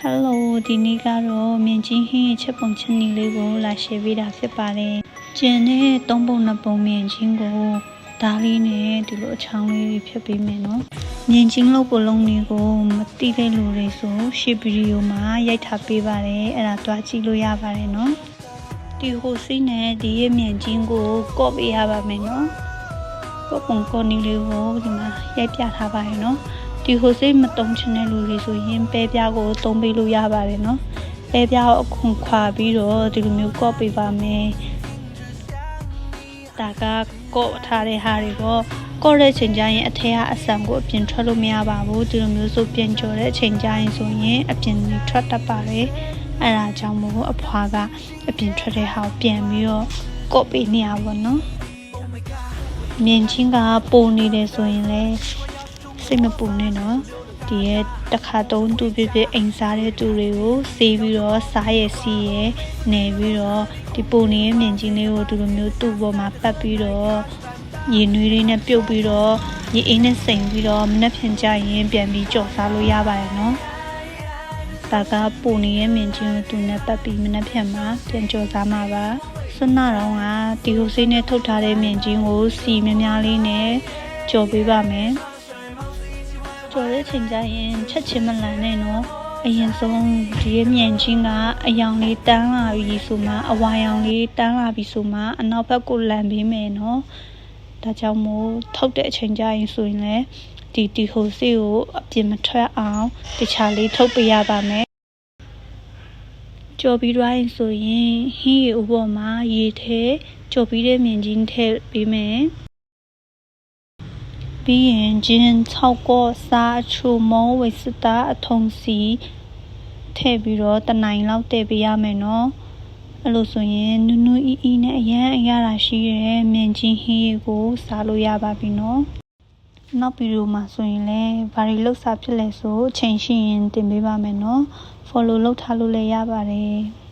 ဟယ်လိုဒီနေ့ကတော့မြင်ချင်းဟင်းရဲ့ချက်ပုံချက်နီလေးကိုလာရှင်းပေးတာဖြစ်ပါတယ်။ကျန်တဲ့သုံးပုံနှစ်ပုံမြင်ချင်းကိုဒါလေးနဲ့ဒီလိုအချောင်းလေးတွေဖြတ်ပေးမယ်နော်။မြင်ချင်းလို့ပုံလုံးလေးကိုမတိတဲ့လူတွေဆိုရှေ့ဗီဒီယိုမှာရိုက်ထားပေးပါတယ်။အဲ့ဒါတွားကြည့်လို့ရပါတယ်နော်။ဒီဟိုစီးနဲ့ဒီရဲ့မြင်ချင်းကိုကော့ပေးရပါမယ်နော်။ကော့ပုံကော့နီလေးကိုဒီမှာရိုက်ပြထားပါတယ်နော်။ ဒီဟိုစိတ်မတုံချင်တဲ့လူတွေဆိုရင်ပဲပြားကိုသုံးပေးလို့ရပါတယ်နော်ပဲပြားကိုအခွန်ခွာပြီးတော့ဒီလိုမျိုးကော့ပေးပါမယ်ဒါကကော့ထားတဲ့ဟာတွေတော့ကော့တဲ့ချိန်ကျရင်အထက်ကအဆံကိုအပြင်ထွက်လို့မရပါဘူးဒီလိုမျိုးဆိုပြန်ကြော်တဲ့ချိန်ကျရင်ဆိုရင်အပြင်ကြီးထွက်တတ်ပါတယ်အဲ့ဒါကြောင့်မို့အဖွာကအပြင်ထွက်တဲ့ဟာကိုပြန်ပြီးတော့ကော့ပေးနေရပါတော့မြင်ချင်းကပုံနေတယ်ဆိုရင်လည်း စိတ်မပူနဲ့နော်ဒီရဲ့တစ်ခါသုံးသူဖြစ်ဖြစ်အိမ်စားတဲ့သူတွေကိုစေးပြီးတော့စားရစီရနေပြီးတော့ဒီပုံနေရဲ့မြင်ချင်းလေးကိုဒီလိုမျိုးသူ့ပေါ်မှာပတ်ပြီးတော့ရေနွေးလေးနဲ့ပြုတ်ပြီးတော့ရေအင်းနဲ့စိန်ပြီးတော့မနှက်ဖြန်ကြရင်ပြန်ပြီးကြော်စားလို့ရပါတယ်နော်ဒါကပုံနေရဲ့မြင်ချင်းကိုသူနဲ့ပတ်ပြီးမနှက်ဖြန်မှာပြန်ကြော်စားမှာပါစနတော့ကဒီဟိုစိနဲ့ထုတ်ထားတဲ့မြင်ချင်းကိုစီများများလေးနဲ့ကြော်ပေးပါမယ် ကြော်တဲ့ချိန်ကျရင်ချက်ချင်းမလန်နဲ့နော်အရင်ဆုံးဒီရဲ့မြန်ချင်းကအယောင်လေးတန်းလာပြီဆိုမှအဝါရောင်လေးတန်းလာပြီဆိုမှအနောက်ဘက်ကိုလန်ပေးမယ်နော်ဒါကြောင့်မို့ထုတ်တဲ့အချိန်ကျရင်ဆိုရင်လည်းဒီတီဟိုစီကိုအပြင်မထွက်အောင်တခြားလေးထုတ်ပေးရပါမယ်ကြော်ပြီးတော့ရင်ဆိုရင်ဟင်းရီဥပေါ်မှာရေထဲကြော်ပြီးတဲ့မြင်ချင်းထည့်ပေးမယ် ပြီးရင်ဂျင်း6ကောစားအချိုမောဝိစတာအထုံစီထည့်ပြီးတော့တနိုင်လောက်တည့်ပေးရမယ်နော်အဲ့လိုဆိုရင်နူးနူးအီအီနဲ့အရန်အရတာရှိရဲမြင်ချင်းဟင်းရီကိုစားလို့ရပါပြီနော်နောက်ဗီဒီယိုမှာဆိုရင်လည်းဘာတွေလှုပ်စားဖြစ်လဲဆိုအချိန်ရှိရင်တင်ပေးပါမယ်နော် follow လုပ်ထားလို့လည်းရပါတယ်